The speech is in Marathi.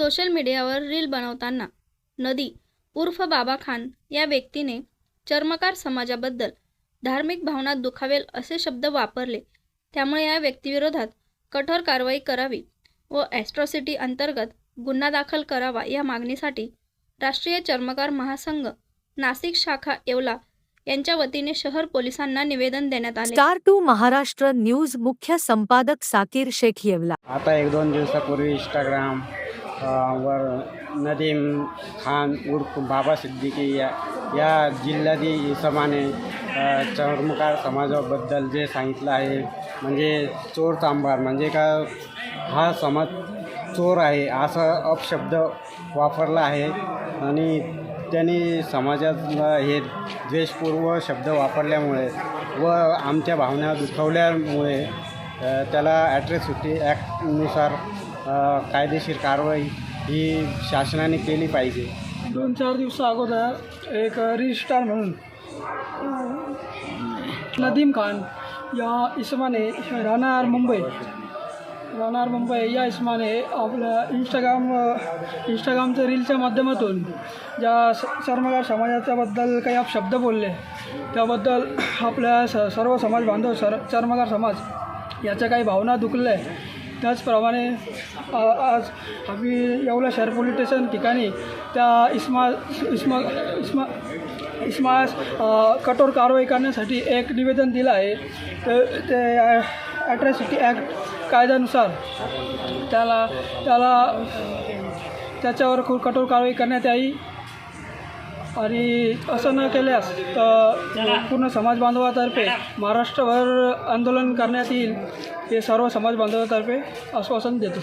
सोशल मीडियावर रील बनवताना. नदी उर्फ बाबा खान या व्यक्तीने चर्मकार समाजाबद्दल धार्मिक भावना दुखावेल असे शब्द वापरले. त्यामुळे या व्यक्तीविरोधात कठोर कारवाई करावी व ॲस्ट्रॉसिटी अंतर्गत गुन्हा दाखल करावा या मागणीसाठी राष्ट्रीय चर्मकार महासंघ नाशिक शाखा येवला यांच्या वतीने शहर पोलिसांना निवेदन देण्यात आले. स्टार टू महाराष्ट्र न्यूज मुख्य संपादक साकीर शेख येवला. आता एक दोन दिवसापूर्वी इंस्टाग्राम वर नदीम खान उर्फ बाबा सिद्दीकी या या जिल्ह्यातील इसमाने अ, चर्मकार समाजाबद्दल जे सांगितलं आहे म्हणजे चोर चांभार म्हणजे का हा समाज चोर आहे असा अपशब्द वापरला आहे. आणि त्यांनी समाजातला हे द्वेषपूर्व शब्द वापरल्यामुळे व आमच्या भावना दुखवल्यामुळे त्याला ॲट्रेसिटी ॲक्टनुसार कायदेशीर कारवाई ही शासनाने केली पाहिजे. दोन चार दिवसा अगोदर एक रील म्हणून. नदीम खान या इसमाने राहणार मुंबई. राहणार मुंबई या इसमाने आपल्या इंस्टाग्राम इंस्टाग्रामच्या रीलच्या माध्यमातून ज्या स समाजाच्याबद्दल काही आप शब्द बोलले त्याबद्दल आपल्या स सर्व समाज बांधव सर चर्मगार समाज याच्या काही भावना दुखल्या. त्याचप्रमाणे आज आम्ही येवला शहर पोलीस स्टेशन ठिकाणी त्या इस्मा इस्मा इस्मा इस्मास कठोर कारवाई करण्यासाठी एक निवेदन दिलं आहे. तर ते ॲट्रॅसिटी ॲक्ट कायद्यानुसार त्याला त्याला त्याच्यावर खूप कठोर कारवाई करण्यात यावी. आणि असं न केल्यास तर पूर्ण समाज बांधवातर्फे महाराष्ट्रभर आंदोलन करण्यात येईल हे सर्व समाज बांधवातर्फे आश्वासन देतो.